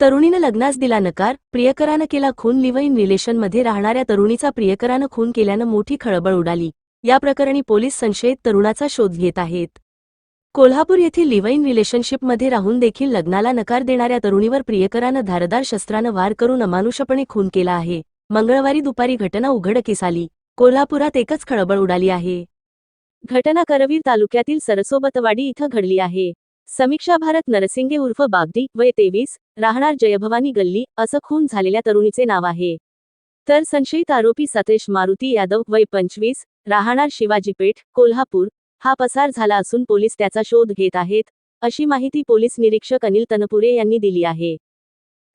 तरुणीनं लग्नास दिला नकार प्रियकरानं केला खून लिव्ह इन रिलेशनमध्ये राहणाऱ्या तरुणीचा प्रियकरानं खून केल्यानं मोठी खळबळ उडाली. या प्रकरणी पोलीस संशयित तरुणाचा शोध घेत आहेत. कोल्हापूर येथील लिव्ह इन रिलेशनशिपमध्ये राहून देखील लग्नाला नकार देणाऱ्या तरुणीवर प्रियकरानं धारदार शस्त्रानं वार करून अमानुषपणे खून केला आहे. मंगळवारी दुपारी घटना उघडकीस आली. कोल्हापुरात एकच खळबळ उडाली आहे. घटना करवीर तालुक्यातील सरसोबतवाडी इथं घडली आहे. समीक्षा भारत नरसिंगे उर्फ बागदी वय तेवीस राहणार जयभवानी गल्ली असं खून झालेल्या तरुणीचे नाव आहे. तर संशयित आरोपी सतेश मारुती यादव वय पंचवीस राहणार शिवाजीपेठ कोल्हापूर हा पसार झाला असून पोलीस त्याचा शोध घेत आहेत अशी माहिती पोलीस निरीक्षक अनिल तनपुरे यांनी दिली आहे.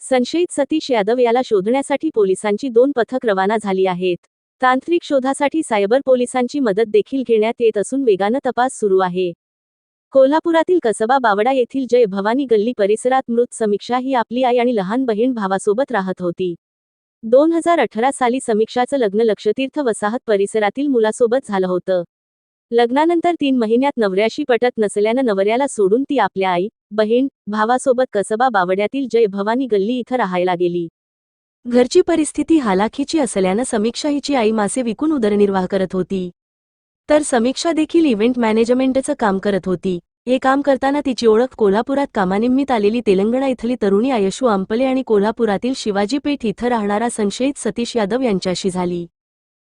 संशयित सतीश यादव याला शोधण्यासाठी पोलिसांची दोन पथक रवाना झाली आहेत. तांत्रिक शोधासाठी सायबर पोलिसांची मदत देखील घेण्यात येत असून वेगानं तपास सुरू आहे. कोल्हापुरातील कसबा बावडा येथील जय भवानी गल्ली परिसरात मृत समीक्षा ही आपली आई आणि लहान बहीण भावासोबत राहत होती. दोन हजार अठरा साली समीक्षाचं लग्न लक्षतीर्थ वसाहत परिसरातील मुलासोबत झालं होतं. लग्नानंतर तीन महिन्यात नवऱ्याशी पटत नसल्यानं नवऱ्याला सोडून ती आपल्या आई बहीण भावासोबत कसबा बावड्यातील जय भवानी गल्ली इथं राहायला गेली. घरची परिस्थिती हालाखीची असल्यानं समीक्षा हिची आई मासे विकून उदरनिर्वाह करत होती. तर समीक्षा देखील इव्हेंट मॅनेजमेंटचं काम करत होती. हे काम करताना तिची ओळख कोल्हापुरात कामानिमित्त आलेली तेलंगणा इथली तरुणी आयशू आंपले आणि कोल्हापुरातील शिवाजीपेठ इथं राहणारा संशयित सतीश यादव यांच्याशी झाली.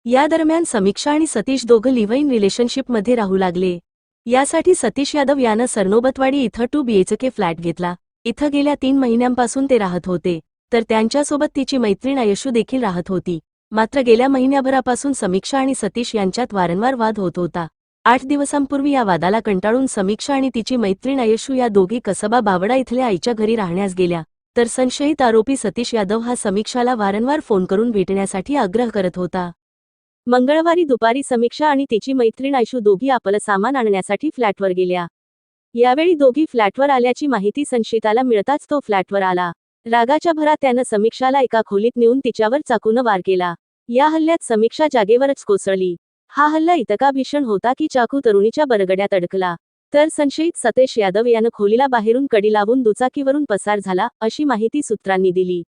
या दरम्यान समीक्षा आणि सतीश दोघं लिव्ह इन रिलेशनशिपमध्ये राहू लागले. यासाठी सतीश यादव यानं सरनोबतवाडी इथं टू बीएचके फ्लॅट घेतला. इथं गेल्या तीन महिन्यांपासून ते राहत होते. तर त्यांच्यासोबत तिची मैत्रीण आयशू देखील राहत होती. मात्र गेल्या महिन्याभरापासून समीक्षा आणि सतीश यांच्यात वारंवार वाद होत होता. आठ दिवसांपूर्वी या वादाला कंटाळून समीक्षा आणि तिची मैत्रीण आयशू या दोघी कसबा बावडा इथल्या आईच्या घरी राहण्यास गेल्या. तर संशयित आरोपी सतीश यादव हा समीक्षाला वारंवार फोन करून भेटण्यासाठी आग्रह करत होता. मंगळवारी दुपारी समीक्षा आणि तिची मैत्रीण आयशू दोघी आपलं सामान आणण्यासाठी फ्लॅटवर गेल्या. यावेळी दोघी फ्लॅटवर आल्याची माहिती संशयिताला मिळताच तो फ्लॅटवर आला. रागाच्या भरात त्यानं समीक्षाला एका खोलीत नेऊन तिच्यावर चाकूनं वार केला. या हल्ल्यात समीक्षा जागेवरच कोसळली. हा हल्ला इतका भीषण होता की चाकू तरुणीच्या बरगड्यात अडकला. तर संशयित सतेश यादव यानं खोलीला बाहेरून कडी लावून दुचाकीवरून पसार झाला अशी माहिती सूत्रांनी दिली.